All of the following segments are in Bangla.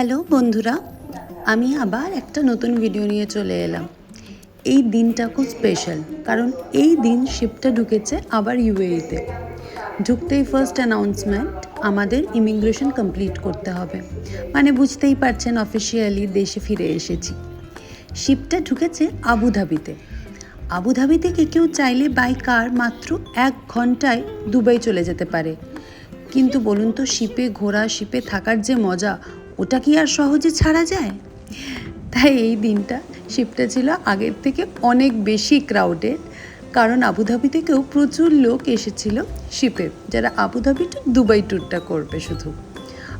হ্যালো বন্ধুরা, আমি আবার একটা নতুন ভিডিও নিয়ে চলে এলাম। এই দিনটা খুব স্পেশাল কারণ এই দিন শিপটা ঢুকেছে আবার ইউএইতে ঢুকতেই ফার্স্ট অ্যানাউন্সমেন্ট আমাদের ইমিগ্রেশন কমপ্লিট করতে হবে। মানে বুঝতেই পারছেন অফিসিয়ালি দেশে ফিরে এসেছি। শিপটা ঢুকেছে আবুধাবিতে। আবুধাবি থেকে কেউ চাইলে বাই কার মাত্র এক ঘন্টায় দুবাই চলে যেতে পারে। কিন্তু বলুন তো শিপে ঘোরা শিপে থাকার যে মজা ওটা কি আর সহজে ছাড়া যায়? তাই এই দিনটা শিপটা ছিল আগের থেকে অনেক বেশি ক্রাউডেড কারণ আবুধাবি থেকেও প্রচুর লোক এসেছিল শিপে যারা আবুধাবি টু দুবাই ট্যুরটা করবে শুধু।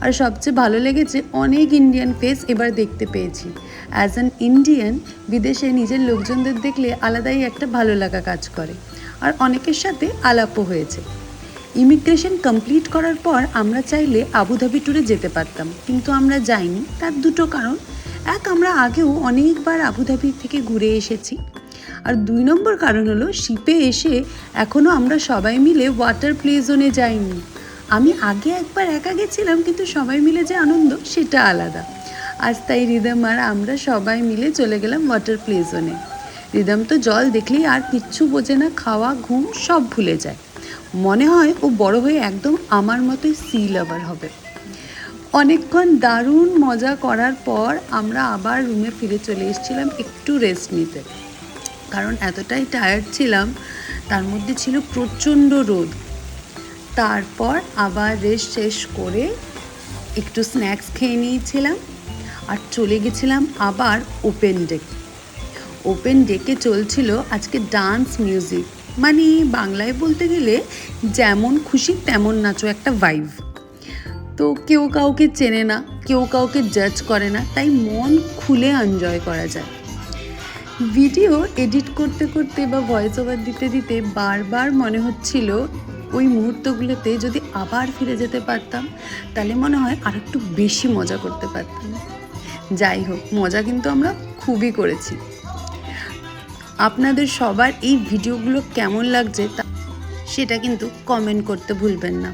আর সবচেয়ে ভালো লেগেছে, অনেক ইন্ডিয়ান ফেস এবার দেখতে পেয়েছি। অ্যাজ অ্যান ইন্ডিয়ান বিদেশে নিজের লোকজনদের দেখলে আলাদাই একটা ভালো লাগা কাজ করে। আর অনেকের সাথে আলাপও হয়েছে। ইমিগ্রেশন কমপ্লিট করার পর আমরা চাইলে আবুধাবি ট্যুরে যেতে পারতাম। কিন্তু আমরা যাইনি, তার দুটো কারণ। এক, আমরা আগেও অনেকবার আবুধাবি থেকে ঘুরে এসেছি। আর দুই নম্বর কারণ হলো শিপে এসে এখনও আমরা সবাই মিলে ওয়াটার প্লে জোনে যাইনি। আমি আগে একবার একা গেছিলাম, কিন্তু সবাই মিলে যে আনন্দ, সেটা আলাদা। আজ তাই রিদম আর আমরা সবাই মিলে চলে গেলাম ওয়াটার প্লে জোনে রিদম তো জল দেখলেই আর কিচ্ছু বোঝে না, খাওয়া, ঘুম সব ভুলে যায়। মনে হয় ও বড় হয়ে একদম আমার মতোই সি লাভার হবে। অনেকক্ষণ দারুণ মজা করার পর আমরা আবার রুমে ফিরে চলে এসেছিলাম একটু রেস্ট নিতে। কারণ এতটাই টায়ার্ড ছিলাম, তার মধ্যে ছিল প্রচণ্ড রোদ। তারপর আবার রেস্ট শেষ করে একটু স্ন্যাক্স খেয়ে নিয়েছিলাম আর চলে গেছিলাম আবার ওপেন ডেক ওপেন ডেকে চলছিল আজকে ডান্স মিউজিক মানে বাংলায় বলতে গেলে যেমন খুশি তেমন নাচো একটা ভাইভ তো কেউ কাউকে চেনে না, কেউ কাউকে জাজ করে না, তাই মন খুলে এনজয় করা যায়। ভিডিও এডিট করতে করতে বা ভয়েস ওভার দিতে দিতে বারবার মনে হচ্ছিল ওই মুহূর্তগুলোতে যদি আবার ফিরে যেতে পারতাম, তাহলে মনে হয় আর একটু বেশি মজা করতে পারতাম। যাই হোক, মজা কিন্তু আমরা খুবই করেছি। আপনাদের সবার এই ভিডিওগুলো কেমন লাগছে তা সেটা কিন্তু কমেন্ট করতে ভুলবেন না।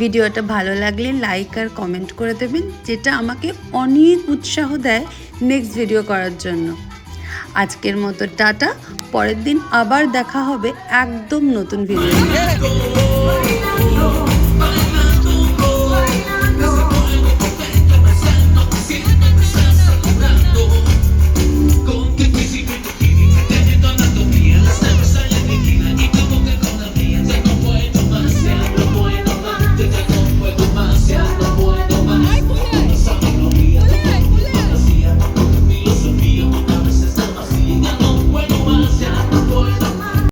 ভিডিওটা ভালো লাগলে লাইক আর কমেন্ট করে দেবেন, যেটা আমাকে অনেক উৎসাহ দেয় নেক্সট ভিডিও করার জন্য। আজকের মতো টাটা, পরের দিন আবার দেখা হবে একদম নতুন ভিডিও